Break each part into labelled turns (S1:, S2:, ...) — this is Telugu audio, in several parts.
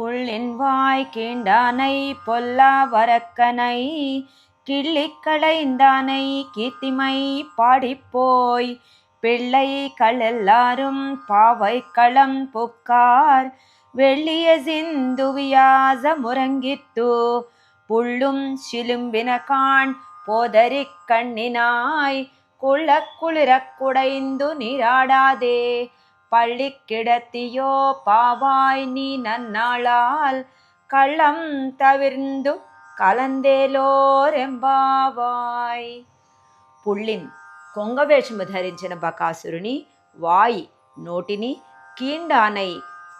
S1: புள்ளின் வாய் கீண்டானை பொல்லா வரக்கனை கிள்ளிக்களைந்தானை கீர்த்திமை பாடிப்போய். பிள்ளை களெல்லாரும் பாவை களம் புக்கார். வெள்ளிய சிந்துவியாச முறங்கித்து புள்ளும் சிலும்பின காண் போதரிக் கண்ணினாய். குள்ள குளிரக் குடைந்து நீராடாதே. பள்ளி கிடத்தியோ பாவாய் நீ நன்னாளால் கள்ளம் தவிர்ந்து కలందేలోరెంబావాయ్ పుళ్ళిన్ కొంగవేషము ధరించిన బకాసురుని వాయి నోటిని కీండానై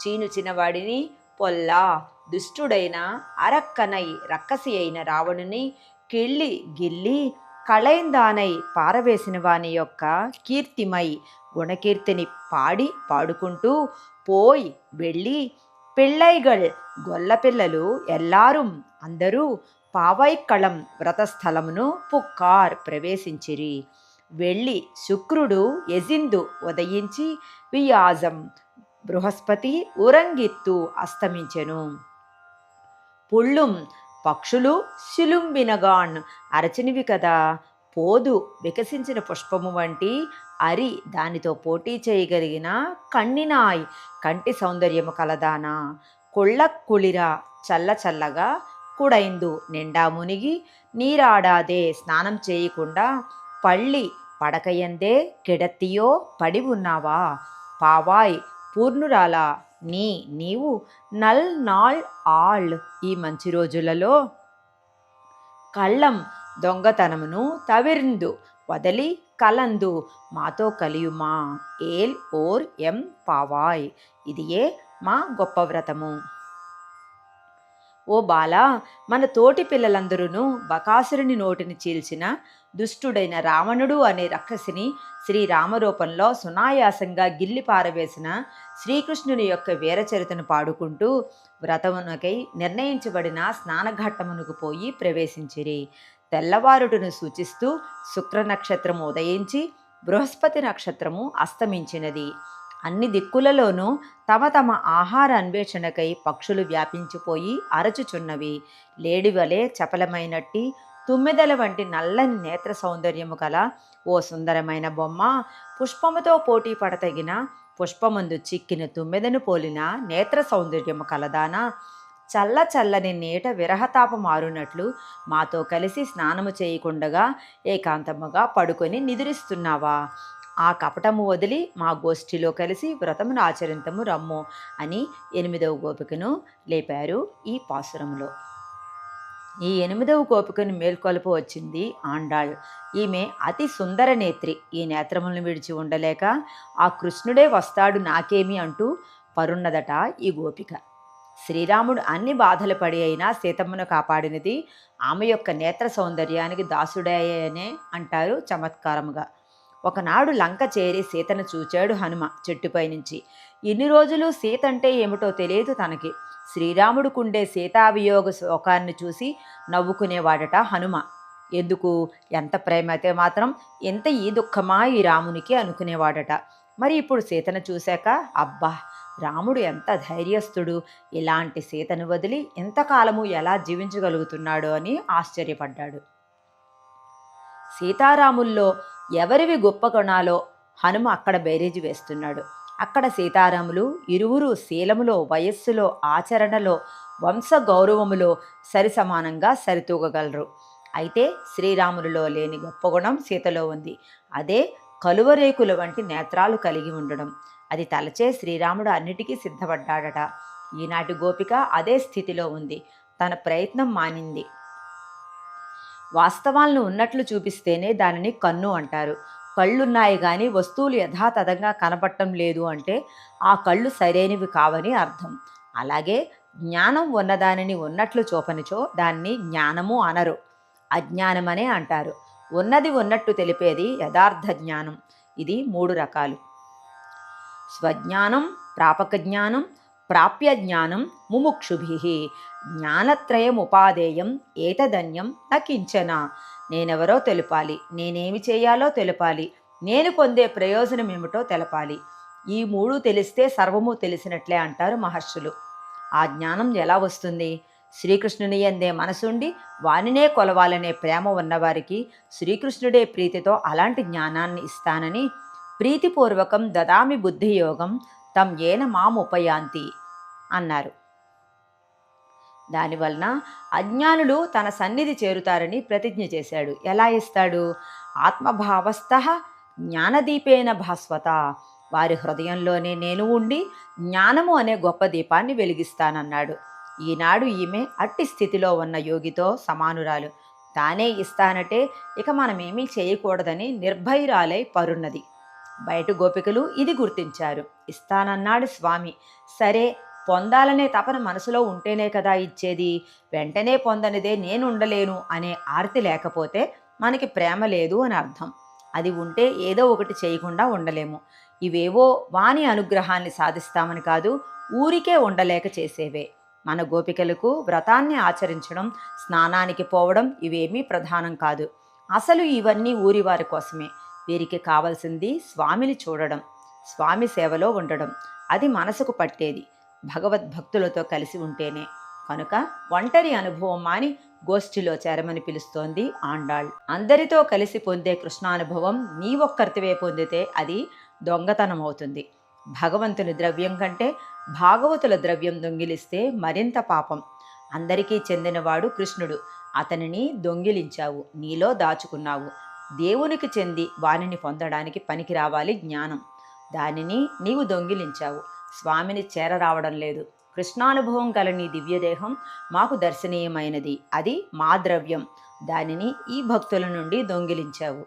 S1: చీనుచిన వాడిని పొల్లా దుష్టుడైన అరక్కనై రక్కసి అయిన రావణుని కిళ్ళి గిల్లి కళైందానై పారవేసిన వాని యొక్క కీర్తిమై గుణకీర్తిని పాడి పాడుకుంటూ పోయి వెళ్ళి పిళ్ళైగళ్ గొల్లపిల్లలు ఎల్లాரும் అందరూ పావైక్కళం వ్రతస్థలమును పుక్కార్ ప్రవేశించిరి. వెళ్ళి శుక్రుడు ఎజిందు ఉదయించి వియాజం బృహస్పతి ఉరంగిత్తు అస్తమించెను. పుళ్ళుం పక్షులు శిలుంబినగాన్ అరచినివి కదా. పోదు వికసించిన పుష్పము వంటి అరి దానితో పోటీ చేయగలిగిన కన్నినాయ్. కంటి సౌందర్యము కలదానా. కుళ్ళ కుళిరా చల్ల చల్లగా కుడైందు. నిండా మునిగి నీరాడాదే. స్నానం చేయకుండా పళ్ళి పడకయందే కిడత్తియో పడి ఉన్నావా? పావాయ్ పూర్ణురాల నీ నీవు నల్ నాళ్ ఆళ్ ఈ మంచి రోజులలో కళ్ళం దొంగతనమును తవిరిందు. వదలి కలందు. మాతో కలియుమా. ఏల్ ఓర్ ఎం పావాయ్. ఇదియే మా గొప్ప వ్రతము. ఓ బాలా మన తోటి పిల్లలందరూ బకాసురుని నోటిని చీల్చిన దుష్టుడైన రావణుడు అనే రక్కసిని శ్రీరామరూపంలో సునాయాసంగా గిల్లి పారవేసిన శ్రీకృష్ణుని యొక్క వీరచరితను పాడుకుంటూ వ్రతమునకై నిర్ణయించబడిన స్నానఘట్టమునకు పోయి ప్రవేశించిరి. తెల్లవారుడును సూచిస్తూ శుక్ర నక్షత్రము ఉదయించి బృహస్పతి నక్షత్రము అస్తమించినది. అన్ని దిక్కులలోనూ తమ తమ ఆహార అన్వేషణకై పక్షులు వ్యాపించిపోయి అరచుచున్నవి. లేడి వలె చపలమైనట్టి తుమ్మెదల వంటి నల్లని నేత్ర సౌందర్యము గల ఓ సుందరమైన బొమ్మ పుష్పముతో పోటీ పడతగిన పుష్పమందు చిక్కిన తుమ్మెదను పోలిన నేత్ర సౌందర్యము కలదానా చల్ల చల్లని నీట విరహతాప మారునట్లు మాతో కలిసి స్నానము చేయకుండగా ఏకాంతముగా పడుకొని నిద్రిస్తున్నావా? ఆ కపటము వదిలి మా గోష్ఠిలో కలిసి వ్రతమును ఆచరింతము రమ్ము అని ఎనిమిదవ గోపికను లేపారు ఈ పాసురములో ఈ ఎనిమిదవ గోపికను మేల్కొలుపు వచ్చింది ఆండాళ్. ఈమె అతి సుందర నేత్రి. ఈ నేత్రములను విడిచి ఉండలేక ఆ కృష్ణుడే వస్తాడు నాకేమి అంటూ పరున్నదట ఈ గోపిక. శ్రీరాముడు అన్ని బాధలు పడి అయినా సీతమ్మను కాపాడినది ఆమె యొక్క నేత్ర సౌందర్యానికి దాసుడేయనే అంటారు చమత్కారముగా. ఒకనాడు లంక చేరి సీతను చూచాడు హనుమ చెట్టుపై నుంచి. ఇన్ని రోజులు సీత అంటే ఏమిటో తెలియదు తనకి. శ్రీరాముడుకుండే సీతావియోగ శోకాన్ని చూసి నవ్వుకునేవాడట హనుమ. ఎందుకు? ఎంత ప్రేమ అయితే మాత్రం ఎంత ఈ దుఃఖమా ఈ రామునికి అనుకునేవాడట. మరి ఇప్పుడు సీతను చూశాక అబ్బా! రాముడు ఎంత ధైర్యస్థుడు. ఇలాంటి సీతను వదిలి ఎంతకాలము ఎలా జీవించగలుగుతున్నాడు అని ఆశ్చర్యపడ్డాడు. సీతారాముల్లో ఎవరివి గొప్ప గుణాలో హనుమ అక్కడ బేరేజీ వేస్తున్నాడు. అక్కడ సీతారాములు ఇరువురు శీలములో వయస్సులో ఆచరణలో వంశ గౌరవములో సరిసమానంగా సరితూగగలరు. అయితే శ్రీరాములలో లేని గొప్ప గుణం సీతలో ఉంది. అదే కలువరేకుల వంటి నేత్రాలు కలిగి ఉండడం అది తలచే శ్రీరాముడు అన్నిటికీ సిద్ధపడ్డాడట. ఈనాటి గోపిక అదే స్థితిలో ఉంది. తన ప్రయత్నం మానింది. వాస్తవాలను ఉన్నట్లు చూపిస్తేనే దానిని కన్ను అంటారు. కళ్ళున్నాయి కానీ వస్తువులు యథాతథంగా కనపడటం లేదు అంటే ఆ కళ్ళు సరైనవి కావని అర్థం. అలాగే జ్ఞానం ఉన్నదానిని ఉన్నట్లు చూపనిచో దాన్ని జ్ఞానము అనరు. అజ్ఞానమనే అంటారు. ఉన్నది ఉన్నట్టు తెలిపేది యథార్థ జ్ఞానం. ఇది మూడు రకాలు. స్వజ్ఞానం ప్రాపక జ్ఞానం ప్రాప్య జ్ఞానం ముముక్షుభి. జ్ఞానత్రయం ఉపాదేయం ఏతదన్యం నకించన నేనెవరో తెలపాలి నేనేమి చేయాలో తెలపాలి నేను పొందే ప్రయోజనం ఏమిటో తెలపాలి. ఈ మూడు తెలిస్తే సర్వము తెలిసినట్లే అంటారు మహర్షులు. ఆ జ్ఞానం ఎలా వస్తుంది? శ్రీకృష్ణుని ఎందే మనసుండి వానినే కొలవాలనే ప్రేమ ఉన్నవారికి శ్రీకృష్ణుడే ప్రీతితో అలాంటి జ్ఞానాన్ని ఇస్తానని ప్రీతిపూర్వకం దదామి బుద్ధియోగం తం ఏన మాముపయాంతి. అన్నారు. దానివలన అజ్ఞానులు తన సన్నిధి చేరుతారని ప్రతిజ్ఞ చేశాడు. ఎలా ఇస్తాడు? ఆత్మభావస్థ జ్ఞానదీపేన భాస్వత. వారి హృదయంలోనే నేను ఉండి జ్ఞానము అనే గొప్ప దీపాన్ని వెలిగిస్తానన్నాడు. ఈనాడు ఈమె అట్టి స్థితిలో ఉన్న యోగితో సమానురాలు. తానే ఇస్తానటే ఇక మనమేమీ చేయకూడదని నిర్భయరాలై పరున్నది. బయట గోపికలు ఇది గుర్తించారు. ఇస్తానన్నాడు స్వామి. సరే పొందాలనే తపన మనసులో ఉంటేనే కదా ఇచ్చేది. వెంటనే పొందనిదే నేను ఉండలేను అనే ఆర్తి లేకపోతే మనకి ప్రేమ లేదు అని అర్థం. అది ఉంటే ఏదో ఒకటి చేయకుండా ఉండలేము. ఇవేవో వాణి అనుగ్రహాన్ని సాధిస్తామని కాదు ఊరికే ఉండలేక చేసేవే. మన గోపికలకు వ్రతాన్ని ఆచరించడం స్నానానికి పోవడం ఇవేమీ ప్రధానం కాదు. అసలు ఇవన్నీ ఊరి వారి కోసమే. వీరికి కావలసింది స్వామిని చూడడం స్వామి సేవలో ఉండడం. అది మనసుకు పట్టేది. భగవద్భక్తులతో కలిసి ఉంటేనే కనుక ఒంటరి అనుభవం మాని గోష్ఠిలో చేరమని పిలుస్తోంది ఆండాళ్. అందరితో కలిసి పొందే కృష్ణానుభవం నీ ఒక్కరితివే పొందితే అది దొంగతనం అవుతుంది భగవంతుని ద్రవ్యం కంటే భాగవతుల ద్రవ్యం దొంగిలిస్తే మరింత పాపం. అందరికీ చెందినవాడు కృష్ణుడు. అతనిని దొంగిలించావు. నీలో దాచుకున్నావు. దేవునికి చెంది వానిని పొందడానికి పనికి రావాలి జ్ఞానం. దానిని నీవు దొంగిలించావు. స్వామిని చేరరావడం లేదు. కృష్ణానుభవం గల నీ దివ్యదేహం మాకు దర్శనీయమైనది. అది మా ద్రవ్యం. దానిని ఈ భక్తుల నుండి దొంగిలించావు.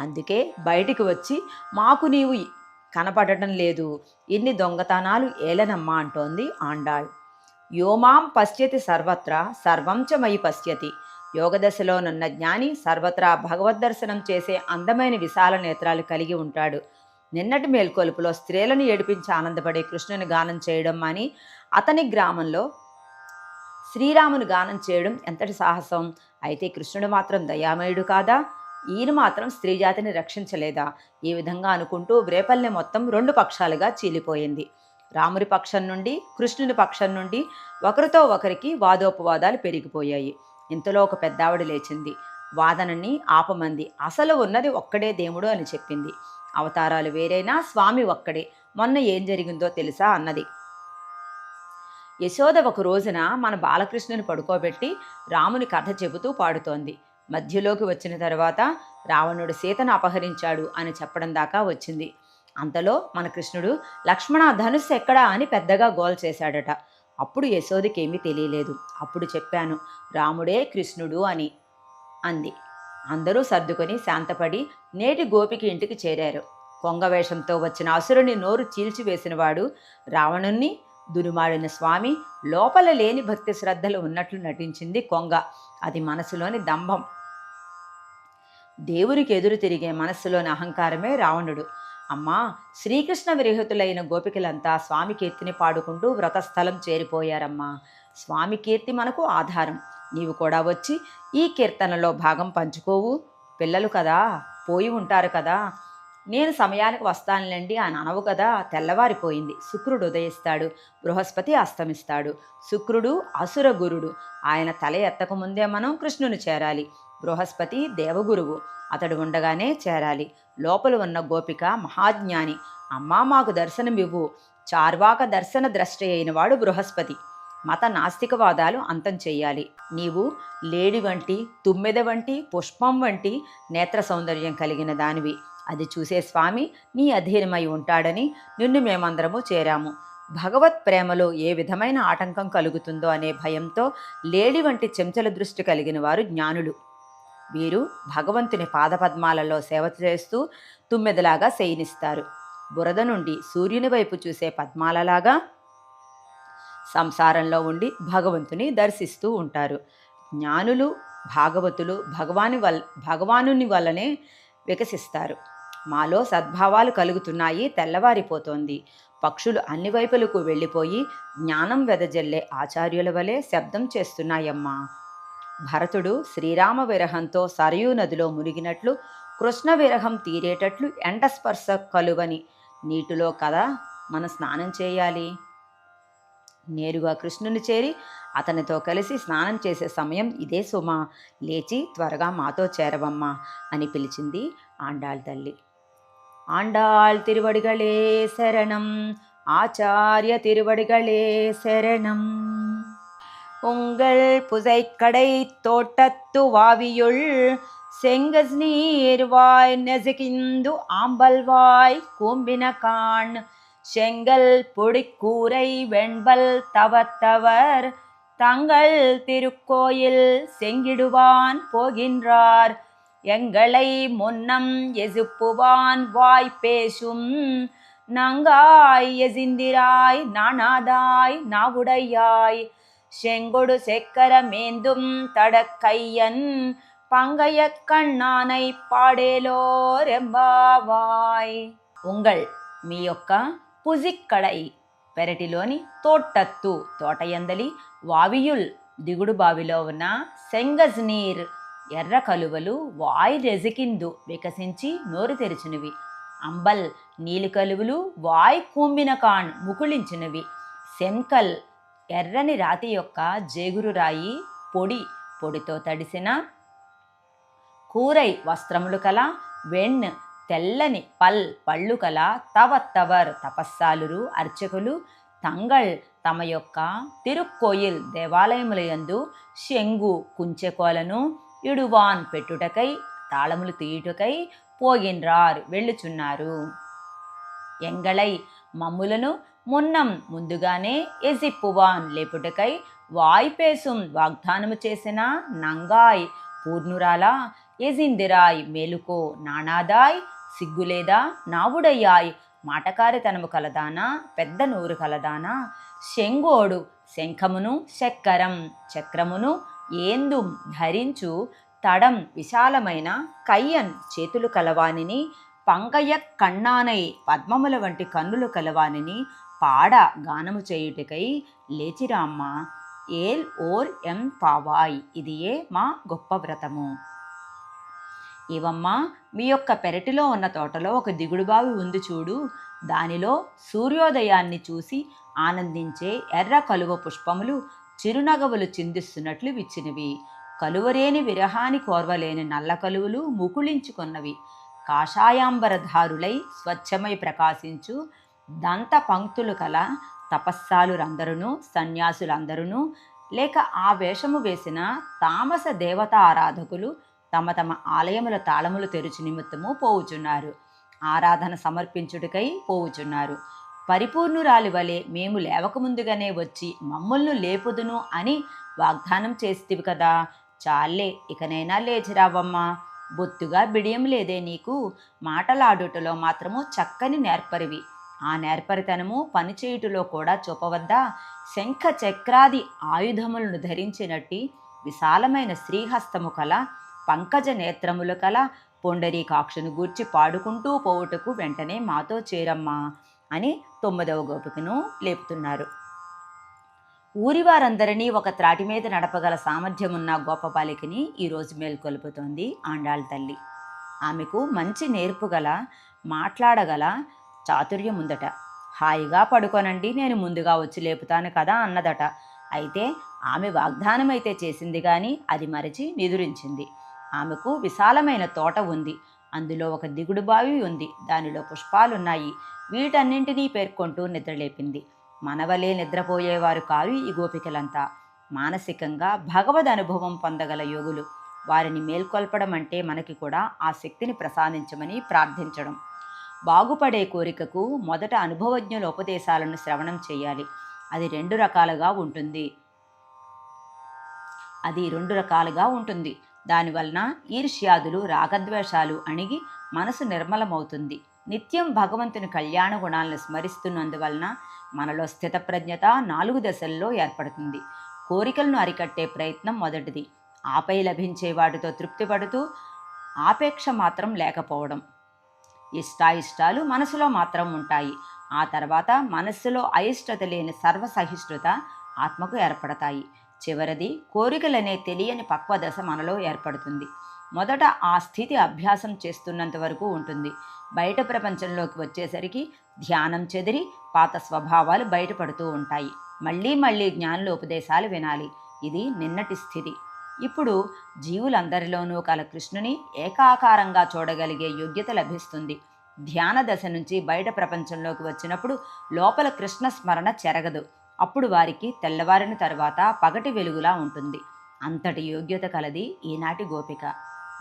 S1: అందుకే బయటికి వచ్చి మాకు నీవు కనపడటం లేదు. ఇన్ని దొంగతనాలు ఏలనమ్మా అంటోంది ఆండాళ్. యోమాం పశ్యతి సర్వత్రా సర్వంచమై పశ్యతి. యోగదశలోనున్న జ్ఞాని సర్వత్రా భగవద్దర్శనం చేసే అందమైన విశాల నేత్రాలు కలిగి ఉంటాడు. నిన్నటి మేల్కొలుపులో స్త్రీలను ఏడిపించి ఆనందపడే కృష్ణుని గానం చేయడం అని అతని గ్రామంలో శ్రీరాముని గానం చేయడం ఎంతటి సాహసం. అయితే కృష్ణుడు మాత్రం దయామయుడు కాదా? ఈయన మాత్రం స్త్రీ జాతిని రక్షించలేదా? ఈ విధంగా అనుకుంటూ వ్రేపల్లె మొత్తం రెండు పక్షాలుగా చీలిపోయింది. రాముడి పక్షం నుండి కృష్ణుని పక్షం నుండి ఒకరితో ఒకరికి వాదోపవాదాలు పెరిగిపోయాయి. ఇంతలో ఒక పెద్దావిడ లేచింది. వాదనని ఆపమంది. అసలు ఉన్నది ఒక్కడే దేవుడు అని చెప్పింది. అవతారాలు వేరైనా స్వామి ఒక్కడే. మొన్న ఏం జరిగిందో తెలుసా అన్నది. యశోద ఒక రోజున మన బాలకృష్ణుని పడుకోబెట్టి రాముని కథ చెబుతూ పాడుతోంది. మధ్యలోకి వచ్చిన తర్వాత రావణుడు సీతను అపహరించాడు అని చెప్పడం దాకా వచ్చింది. అంతలో మన కృష్ణుడు లక్ష్మణ ధనుస్సు ఎక్కడా? అని పెద్దగా గోల్ చేశాడట. అప్పుడు యశోదకేమీ తెలియలేదు. అప్పుడు చెప్పాను రాముడే కృష్ణుడు అని అంది. అందరూ సర్దుకొని శాంతపడి నేటి గోపికి ఇంటికి చేరారు. కొంగవేషంతో వచ్చిన అసురుని నోరు చీల్చివేసినవాడు రావణుణ్ణి దురుమాడిన స్వామి లోపల లేని భక్తి శ్రద్ధలు ఉన్నట్లు నటించింది కొంగ. అది మనసులోని దంభం. దేవునికి ఎదురు తిరిగే మనస్సులోని అహంకారమే రావణుడు. అమ్మా శ్రీకృష్ణ విరహితులైన గోపికలంతా స్వామి కీర్తిని పాడుకుంటూ వ్రతస్థలం చేరిపోయారమ్మా. స్వామి కీర్తి మనకు ఆధారం. నీవు కూడా వచ్చి ఈ కీర్తనలో భాగం పంచుకోవు. పిల్లలు కదా పోయి ఉంటారు కదా. నేను సమయానికి వస్తానులేండి అని అనవు కదా తెల్లవారిపోయింది. శుక్రుడు ఉదయిస్తాడు బృహస్పతి అస్తమిస్తాడు. శుక్రుడు అసుర గురుడు. ఆయన తల ఎత్తక ముందే మనం కృష్ణుని చేరాలి. బృహస్పతి దేవగురువు. అతడు ఉండగానే చేరాలి. లోపల ఉన్న గోపిక మహాజ్ఞాని. అమ్మా మాకు దర్శనమివ్వు. చార్వాక దర్శన ద్రష్ట అయినవాడు బృహస్పతి. మత నాస్తికవాదాలు అంతం చేయాలి. నీవు లేడి వంటి తుమ్మెద వంటి పుష్పం వంటి నేత్ర సౌందర్యం కలిగిన దానివి. అది చూసే స్వామి నీ అధీనమై ఉంటాడని నిన్ను మేమందరము చేరాము. భగవత్ ప్రేమలో ఏ విధమైన ఆటంకం కలుగుతుందో అనే భయంతో లేడి వంటి చెంచల దృష్టి కలిగిన వారు జ్ఞానులు. వీరు భగవంతుని పాదపద్మాలలో సేవ చేస్తూ తుమ్మెదలాగా శయనిస్తారు. బురద నుండి సూర్యుని వైపు చూసే పద్మాలలాగా సంసారంలో ఉండి భగవంతుని దర్శిస్తూ ఉంటారు. జ్ఞానులు భాగవతులు భగవాని వల్ భగవానుని వల్లనే వికసిస్తారు. మాలో సద్భావాలు కలుగుతున్నాయి తెల్లవారిపోతోంది. పక్షులు అన్ని వైపులకు వెళ్ళిపోయి జ్ఞానం వెదజల్లే ఆచార్యుల వలె శబ్దం చేస్తున్నాయమ్మా. భరతుడు శ్రీరామ విరహంతో సరయూ నదిలో మునిగినట్లు కృష్ణ విరహం తీరేటట్లు ఎండస్పర్శ కలువని నీటిలో కదా మన స్నానం చేయాలి? నేరుగా కృష్ణుని చేరి అతనితో కలిసి స్నానం చేసే సమయం ఇదే సుమా లేచి త్వరగా మాతో చేరవమ్మా అని పిలిచింది ఆండాళ్ తల్లి ఆండాళ్ తిరువడిగళే శరణం ஆச்சாரிய திருவடிகளே சரணம் உங்கள் புதைக்கடை தோட்டத்து வாவியுள் செங்கஸ் நீர்வாய் நெசுகிந்து ஆம்பல்வாய் கூம்பின காண் செங்கல் பொடிக்கூரை வெண்பல் தவத்தவர் தங்கள் திருக்கோயில் செங்கிடுவான் போகின்றார். எங்களை முன்னம் எசுப்புவான் வாய் பேசும். நங்காய் எசிந்திராய் நானாதாய் நாவுடையாய். செங்கொடு செக்கரமேந்தும் தடக்கையன் பங்கைய கண்ணானை பாடேலோர் எம்பாவாய். உங்கள் மீயொக்கா పుజిక్కడై పెరటిలోని తోటత్తు తోటయందలి వావియుల్ దిగుడు బావిలో ఉన్న సెంగజ్నీర్ ఎర్ర కలువలు వాయి రెజికిందు వికసించి నోరు తెరిచినవి. అంబల్ నీలి కలువలు వాయి కూంబినకాన్ ముకుళించినవి. సెంకల్ ఎర్రని రాతి యొక్క జేగురు రాయి పొడి పొడితో తడిసిన కూరై వస్త్రములు కల వెణ్ తెల్లని పల్ పళ్ళు కల తవత్తవర్ తపస్సాలురు అర్చకులు తంగళ్ తమ యొక్క తిరుక్కోయిల్ దేవాలయములయందు శంగు కుంచెకోలను ఇడువాన్ పెట్టుటకై తాళములు తీయుటకై పోగిన్రార్ వెళ్ళుచున్నారు. ఎంగళై మమ్ములను మున్నం ముందుగానే ఎజిప్పువాన్ లేపుటకై వాయిపేసుం వాగ్దానము చేసిన నంగాయ్ పూర్ణురాల ఎజిందిరాయ్ మేలుకో నానాదాయ్ సిగ్గులేదా నావుడయ్యాయ్. మాటకారితనము కలదానా? పెద్ద నోరు కలదానా? శంగోడు శంఖమును శక్కరం చక్రమును ఏందుం ధరించు తడం విశాలమైన కయ్యన్ చేతులు కలవానిని పంగయ్య కన్నానై పద్మముల వంటి కన్నులు కలవానిని పాడ గానము చేయుటకై లేచిరామ్మ ఏల్ ఓర్ ఎం పావాయ్. ఇది ఏ మా గొప్ప వ్రతము. ఇవమ్మా మీ యొక్క పెరటిలో ఉన్న తోటలో ఒక దిగుడుబావి ఉంది చూడు. దానిలో సూర్యోదయాన్ని చూసి ఆనందించే ఎర్ర కలువ పుష్పములు చిరునగవులు చిందిస్తున్నట్లు విచ్చినవి. కలువరేని విరహాని కోర్వలేని నల్ల కలువలు ముకుళించుకున్నవి. కాషాయాంబరధారులై స్వచ్ఛమై ప్రకాశించు దంత పంక్తులు కల తపస్సాలురందరూ సన్యాసులందరూ లేక ఆ వేషము వేసిన తామస దేవత ఆరాధకులు తమ తమ ఆలయముల తాళములు తెరుచు నిమిత్తము పోవుచున్నారు. ఆరాధన సమర్పించుటకై పోవుచున్నారు. పరిపూర్ణురాలి వలె మేము లేవకముందుగానే వచ్చి మమ్మల్ని లేపుదును అని వాగ్దానం చేస్తివి కదా. చాలే ఇకనైనా లేచిరావమ్మా బొత్తుగా బిడియం లేదే నీకు. మాటలాడుటలో మాత్రము చక్కని నేర్పరివి. ఆ నేర్పరితనము పనిచేయుటలో కూడా చూపవద్దా శంఖ చక్రాది ఆయుధములను ధరించినట్టి విశాలమైన శ్రీహస్తము కల పంకజ నేత్రములు కల పొండరీకాక్షను గూర్చి పాడుకుంటూ పోవుటకు వెంటనే మాతో చేరమ్మా అని తొమ్మిదవ గోపికను లేపుతున్నారు. ఊరి వారందరినీ ఒక త్రాటి మీద నడపగల సామర్థ్యమున్న గొప్ప బాలికని ఈరోజు మేల్కొల్పుతోంది ఆండాళ్ళ తల్లి. ఆమెకు మంచి నేర్పుగల మాట్లాడగల చాతుర్యం ఉందట హాయిగా పడుకోనండి నేను ముందుగా వచ్చి లేపుతాను కదా అన్నదట. అయితే ఆమె వాగ్దానం అయితే చేసింది కానీ అది మరచి నిదురించింది. ఆమెకు విశాలమైన తోట ఉంది. అందులో ఒక దిగుడు బావి ఉంది. దానిలో పుష్పాలున్నాయి. వీటన్నింటినీ పేర్కొంటూ నిద్రలేపింది. మనవలే నిద్రపోయేవారు కారు ఈ గోపికలంతా. మానసికంగా భగవద్ అనుభవం పొందగల యోగులు. వారిని మేల్కొల్పడం అంటే మనకి కూడా ఆ శక్తిని ప్రసాదించమని ప్రార్థించడం. బాగుపడే కోరికకు మొదట అనుభవజ్ఞుల ఉపదేశాలను శ్రవణం చేయాలి. అది రెండు రకాలుగా ఉంటుంది. అది రెండు రకాలుగా ఉంటుంది. దానివలన ఈర్ష్యాదులు రాగద్వేషాలు అణిగి మనసు నిర్మలమవుతుంది. నిత్యం భగవంతుని కళ్యాణ గుణాలను స్మరిస్తున్నందువలన మనలో స్థితప్రజ్ఞత నాలుగు దశల్లో ఏర్పడుతుంది. కోరికలను అరికట్టే ప్రయత్నం మొదటిది. ఆపై లభించే వాటితో తృప్తిపడుతూ ఆపేక్ష మాత్రం లేకపోవడం. ఇష్టాయిష్టాలు మనసులో మాత్రం ఉంటాయి. ఆ తర్వాత మనస్సులో అయిష్టత లేని సర్వసహిష్ణుత ఆత్మకు ఏర్పడతాయి. చివరిది కోరికలనే తెలియని పక్వ దశ మనలో ఏర్పడుతుంది. మొదట ఆ స్థితి అభ్యాసం చేస్తున్నంత వరకు ఉంటుంది. బయట ప్రపంచంలోకి వచ్చేసరికి ధ్యానం చెదిరి పాత స్వభావాలు బయటపడుతూ ఉంటాయి. మళ్ళీ మళ్ళీ జ్ఞానుల ఉపదేశాలు వినాలి. ఇది నిన్నటి స్థితి. ఇప్పుడు జీవులందరిలోనూ కల కృష్ణుని ఏకాకారంగా చూడగలిగే యోగ్యత లభిస్తుంది. ధ్యాన దశ నుంచి బయట ప్రపంచంలోకి వచ్చినప్పుడు లోపల కృష్ణ స్మరణ చెరగదు. అప్పుడు వారికి తెల్లవారిన తర్వాత పగటి వెలుగులా ఉంటుంది. అంతటి యోగ్యత కలది ఈనాటి గోపిక.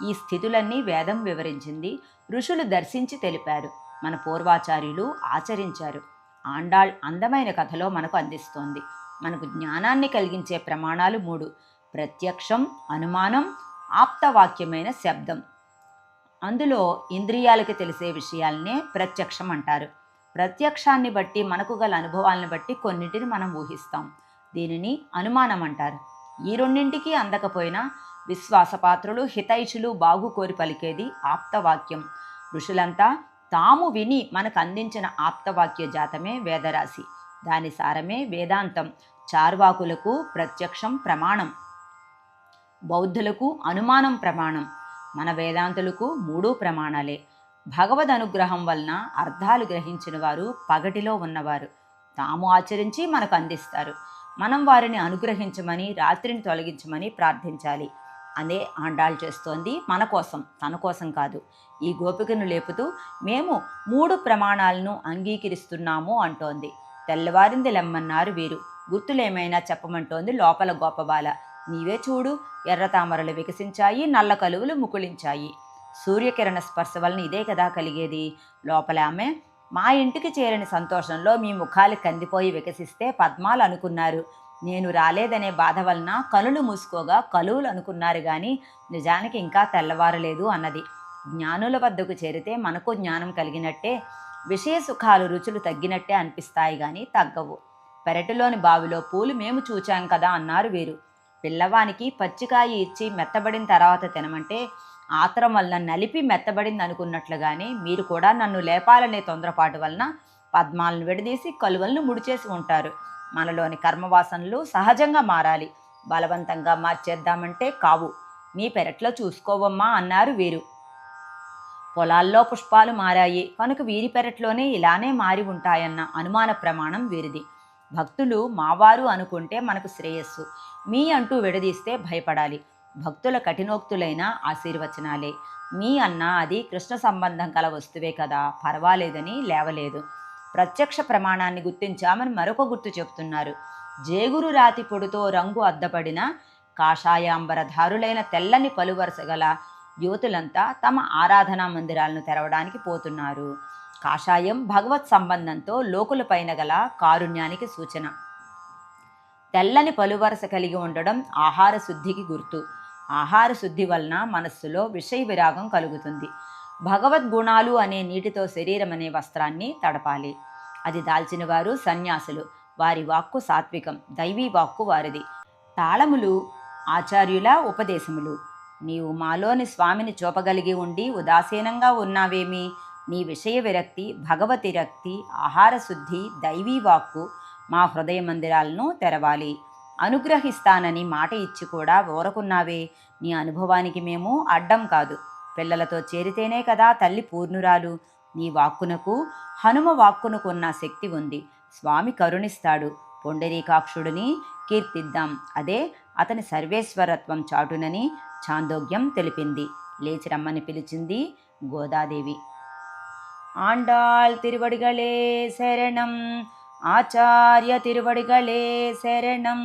S1: ఈ స్థితులన్నీ వేదం వివరించింది. ఋషులు దర్శించి తెలిపారు. మన పూర్వాచార్యులు ఆచరించారు. ఆండాళ్ అందమైన కథలో మనకు అందిస్తోంది. మనకు జ్ఞానాన్ని కలిగించే ప్రమాణాలు మూడు. ప్రత్యక్షం అనుమానం ఆప్తవాక్యమైన శబ్దం. అందులో ఇంద్రియాలకి తెలిసే విషయాలనే ప్రత్యక్షం అంటారు. ప్రత్యక్షాన్ని బట్టి మనకు గల అనుభవాలను బట్టి కొన్నిటిని మనం ఊహిస్తాం. దీనిని అనుమానం అంటారు. ఈ రెండింటికి అందకపోయినా విశ్వాసపాత్రులు హితైషులు బాగు కోరి పలికేది ఆప్తవాక్యం. ఋషులంతా తాము విని మనకు అందించిన ఆప్తవాక్య జాతమే వేదరాశి. దాని సారమే వేదాంతం. చార్వాకులకు ప్రత్యక్షం ప్రమాణం. బౌద్ధులకు అనుమానం ప్రమాణం. మన వేదాంతులకు మూడు ప్రమాణాలే. భగవద్ అనుగ్రహం వలన అర్థాలు గ్రహించిన వారు పగటిలో ఉన్నవారు. తాము ఆచరించి మనకు అందిస్తారు. మనం వారిని అనుగ్రహించమని రాత్రిని తొలగించమని ప్రార్థించాలి. అదే ఆండాళ్ళు చేస్తోంది మన కోసం తన కోసం కాదు. ఈ గోపికను లేపుతూ మేము మూడు ప్రమాణాలను అంగీకరిస్తున్నాము అంటోంది. తెల్లవారింది లెమ్మన్నారు వీరు. గుర్తులేమైనా చెప్పమంటోంది లోపల గోపబాల. నీవే చూడు ఎర్ర తామరలు వికసించాయి నల్ల కలువులు ముకుళించాయి. సూర్యకిరణ స్పర్శ వలన ఇదే కదా కలిగేది. లోపల ఆమె మా ఇంటికి చేరని సంతోషంలో మీ ముఖాలు కందిపోయి వికసిస్తే పద్మాలు అనుకున్నారు. నేను రాలేదనే బాధ వలన కనులు మూసుకోగా కలువులు అనుకున్నారు కానీ నిజానికి ఇంకా తెల్లవారలేదు అన్నది. జ్ఞానుల వద్దకు చేరితే మనకు జ్ఞానం కలిగినట్టే విషయ సుఖాలు రుచులు తగ్గినట్టే అనిపిస్తాయి కానీ తగ్గవు. పెరటిలోని బావిలో పూలు మేము చూచాం కదా అన్నారు వీరు. పిల్లవానికి పచ్చికాయ ఇచ్చి మెత్తబడిన తర్వాత తినమంటే ఆతరం వలన నలిపి మెత్తబడింది అనుకున్నట్లుగానే మీరు కూడా నన్ను లేపాలనే తొందరపాటు వలన పద్మాలను విడదీసి కలువలను ముడిచేసి ఉంటారు. మనలోని కర్మవాసనలు సహజంగా మారాలి. బలవంతంగా మార్చేద్దామంటే కావు. మీ పెరట్లో చూసుకోవమ్మా అన్నారు వీరు. పొలాల్లో పుష్పాలు మారాయి. కనుక వీరి పెరట్లోనే ఇలానే మారి ఉంటాయన్న అనుమాన ప్రమాణం వీరిది. భక్తులు మావారు అనుకుంటే మనకు శ్రేయస్సు. మీ అంటూ విడదీస్తే భయపడాలి. భక్తుల కఠినోక్తులైన ఆశీర్వచనాలే. మీ అన్న అది కృష్ణ సంబంధం కల వస్తువే కదా పర్వాలేదని లేవలేదు. ప్రత్యక్ష ప్రమాణాన్ని గుర్తించామని మరొక గుర్తు చెప్తున్నారు. జేగురు రాతి పొడితో రంగు అద్దపడిన కాషాయాంబరధారులైన తెల్లని పలువరుస గల యువతులంతా తమ ఆరాధనా మందిరాలను తెరవడానికి పోతున్నారు. కాషాయం భగవత్ సంబంధంతో లోకులపైన గల కారుణ్యానికి సూచన. తెల్లని పలువరస కలిగి ఉండడం ఆహార శుద్ధికి గుర్తు. ఆహార శుద్ధి వలన మనస్సులో విషయ విరాగం కలుగుతుంది. భగవద్గుణాలు అనే నీటితో శరీరం అనే వస్త్రాన్ని తడపాలి. అది దాల్చిన వారు సన్యాసులు. వారి వాక్కు సాత్వికం. దైవీ వాక్కు వారిది. తాళములు ఆచార్యుల ఉపదేశములు. నీవు మాలోని స్వామిని చూపగలిగి ఉండి ఉదాసీనంగా ఉన్నావేమి? నీ విషయ విరక్తి భగవతి రక్తి ఆహార శుద్ధి దైవీ వాక్కు మా హృదయ మందిరాలను తెరవాలి. అనుగ్రహిస్తానని మాట ఇచ్చి కూడా ఊరకున్నావే నీ అనుభవానికి మేము అడ్డం కాదు. పిల్లలతో చేరితేనే కదా తల్లి పూర్ణురాలు. నీ వాక్కునకు హనుమ వాక్కునకున్న శక్తి ఉంది. స్వామి కరుణిస్తాడు. పొండరీకాక్షుడిని కీర్తిద్దాం. అదే అతని సర్వేశ్వరత్వం చాటునని చాందోగ్యం తెలిపింది. లేచి రమ్మని పిలిచింది గోదాదేవి. ఆండాల్ తిరువడిగలే శరణం ఆచార్య తిరువడిగలే శరణం